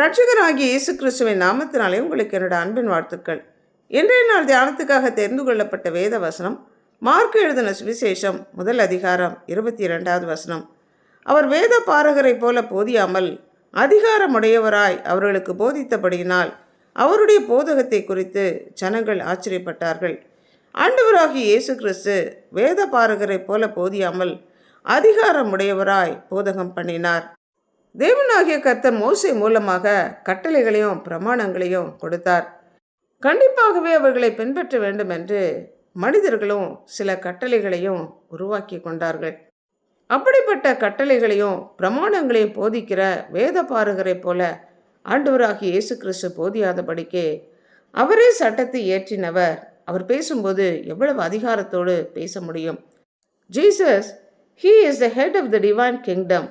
ரட்சகராகிய இயேசு கிறிஸ்துவின் நாமத்தினாலே உங்களுக்கு என்னோட அன்பின் வாழ்த்துக்கள். இன்றைய நாள் தியானத்துக்காக தெரிந்து கொள்ளப்பட்ட வேத வசனம் மார்க் எழுதின சுவிசேஷம் முதல் அதிகாரம் இருபத்தி இரண்டாவது வசனம். அவர் வேத பாரகரைப் போல போதியாமல் அதிகாரமுடையவராய் அவர்களுக்கு போதித்தபடியினால் அவருடைய போதகத்தை குறித்து ஜனங்கள் ஆச்சரியப்பட்டார்கள். ஆண்டவராகிய இயேசு கிறிஸ்து வேத பாரகரைப் போல போதியாமல் அதிகாரமுடையவராய் போதகம் பண்ணினார். தேவனாகிய கர்த்தர் மோசை மூலமாக கட்டளைகளையும் பிரமாணங்களையும் கொடுத்தார். கண்டிப்பாகவே அவர்களை பின்பற்ற வேண்டும் என்று மனிதர்களும் சில கட்டளைகளையும் உருவாக்கி கொண்டார்கள். அப்படிப்பட்ட கட்டளைகளையும் பிரமாணங்களையும் போதிக்கிற வேத பாருகரை போல ஆண்டவராகி இயேசு கிறிஸ்து போதியாதபடிக்கே அவரே சட்டத்தை இயற்றினவர். அவர் பேசும்போது எவ்வளவு அதிகாரத்தோடு பேச முடியும். Jesus he is the head of the divine kingdom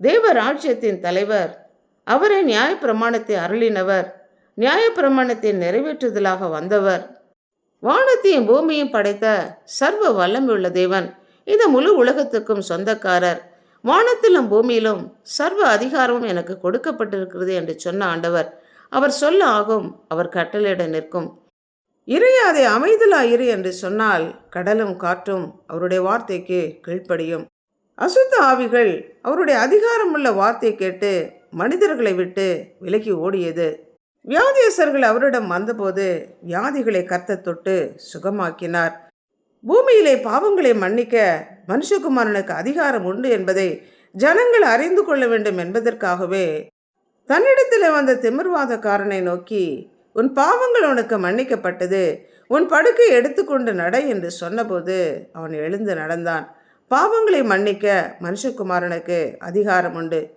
தேவ ராஜ்யத்தின் தலைவர். அவரே நியாயப்பிரமாணத்தை அருளினவர். நியாயப்பிரமாணத்தை நிறைவேற்றுதலாக வந்தவர். வானத்தையும் பூமியும் படைத்த சர்வ வல்லமையுள்ள தேவன். இந்த முழு உலகத்துக்கும் சொந்தக்காரர். வானத்திலும் பூமியிலும் சர்வ அதிகாரமும் எனக்கு கொடுக்கப்பட்டிருக்கிறது என்று சொன்ன ஆண்டவர். அவர் சொல்ல ஆகும் அவர் கட்டளையிட நிற்கும். இறையாதே அமைதலாயிரு என்று சொன்னால் கடலும் காற்றும் அவருடைய வார்த்தைக்கு கீழ்ப்படியும். அசுத்த ஆவிகள் அவருடைய அதிகாரமுள்ள வார்த்தை கேட்டு மனிதர்களை விட்டு விலகி ஓடியது. வியாதியசர்கள் அவரிடம் வந்தபோது வியாதிகளை கத்த தொட்டு சுகமாக்கினார். பூமியிலே பாவங்களை மன்னிக்க மனுஷகுமாரனுக்கு அதிகாரம் உண்டு என்பதை ஜனங்கள் அறிந்து கொள்ள வேண்டும் என்பதற்காகவே தன்னிடத்தில் வந்த திமிர்வாதக்காரனை நோக்கி உன் பாவங்கள் உனக்கு மன்னிக்கப்பட்டது. உன் படுக்கை எடுத்துக்கொண்டு நட என்று சொன்னபோது அவன் எழுந்து நடந்தான். பாவங்களை மன்னிக்க மனுஷகுமாரனுக்கு அதிகாரம் உண்டு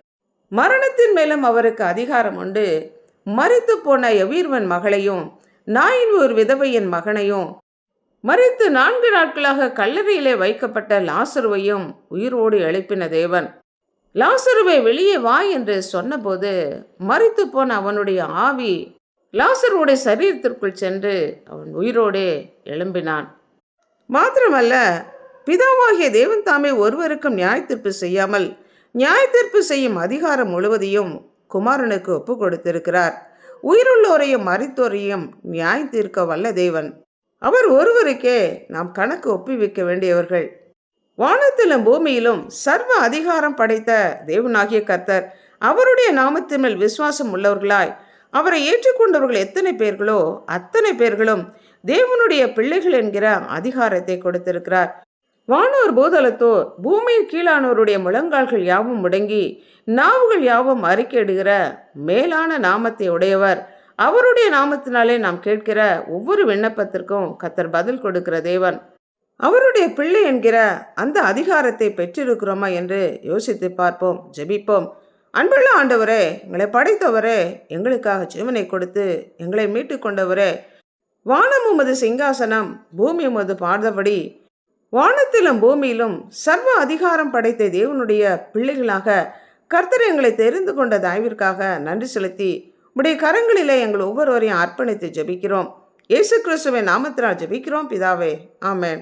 மரணத்தின் மேலும் அவருக்கு அதிகாரம் உண்டு மறித்து போன எவீர்வன் மகளையும் நாயின் ஒரு விதவையின் மகனையும் மறித்து நான்கு நாட்களாக கல்லறையிலே வைக்கப்பட்ட லாசருவையும் உயிரோடு எழுப்பின தேவன். லாசருவை வெளியே வா என்று சொன்னபோது மறித்து போன அவனுடைய ஆவி லாசருடைய சரீரத்திற்குள் சென்று அவன் உயிரோடே எழும்பினான். மாத்திரமல்ல பிதாவாகிய தேவன் தாமே ஒருவருக்கும் நியாயத்தீர்ப்பு செய்யாமல் நியாயத்தீர்ப்பு செய்யும் அதிகாரம் முழுவதையும் குமாரனுக்கு ஒப்பு கொடுத்திருக்கிறார் உயிருள்ளோரையும் மறித்தோரையும் நியாய தீர்க்க வல்ல தேவன். அவர் ஒருவருக்கே நாம் கணக்கு ஒப்புவிக்க வேண்டியவர்கள். வானத்திலும் பூமியிலும் சர்வ அதிகாரம் படைத்த தேவனாகிய கர்த்தர் அவருடைய நாமத்தின் மேல் விசுவாசம் உள்ளவர்களாய் அவரை ஏற்றுக்கொண்டவர்கள் எத்தனை பேர்களோ அத்தனை பேர்களும் தேவனுடைய பிள்ளைகள் என்கிற அதிகாரத்தை கொடுத்திருக்கிறார். வானோர் பூதலத்தோர் பூமியின் கீழானோருடைய முழங்கால்கள் யாவும் முடங்கி நாவுகள் யாவும் அறிக்கையிடுகிற மேலான நாமத்தை உடையவர். அவருடைய நாமத்தினாலே நாம் கேட்கிற ஒவ்வொரு விண்ணப்பத்திற்கும் கத்தர் பதில் கொடுக்கிற தேவன். அவருடைய பிள்ளை என்கிற அந்த அதிகாரத்தை பெற்றிருக்கிறோமா என்று யோசித்து பார்ப்போம் ஜெபிப்போம். அன்புள்ள ஆண்டவரே எங்களை படைத்தவரே எங்களுக்காக ஜீவனை கொடுத்து எங்களை மீட்டு கொண்டவரே. வானம் உமது சிங்காசனம் பூமி உமது பாடுதபடி வானத்திலும் பூமியிலும் சர்வ அதிகாரம் படைத்த தேவனுடைய பிள்ளைகளாக கர்த்தர் எங்களை தெரிந்து கொண்ட தயவிற்காக நன்றி செலுத்தி உடைய கரங்களிலே எங்கள் ஒவ்வொருவரையும் அர்ப்பணித்து ஜெபிக்கிறோம். இயேசு கிறிஸ்துவின் நாமத்தினால் ஜெபிக்கிறோம். பிதாவே ஆமேன்.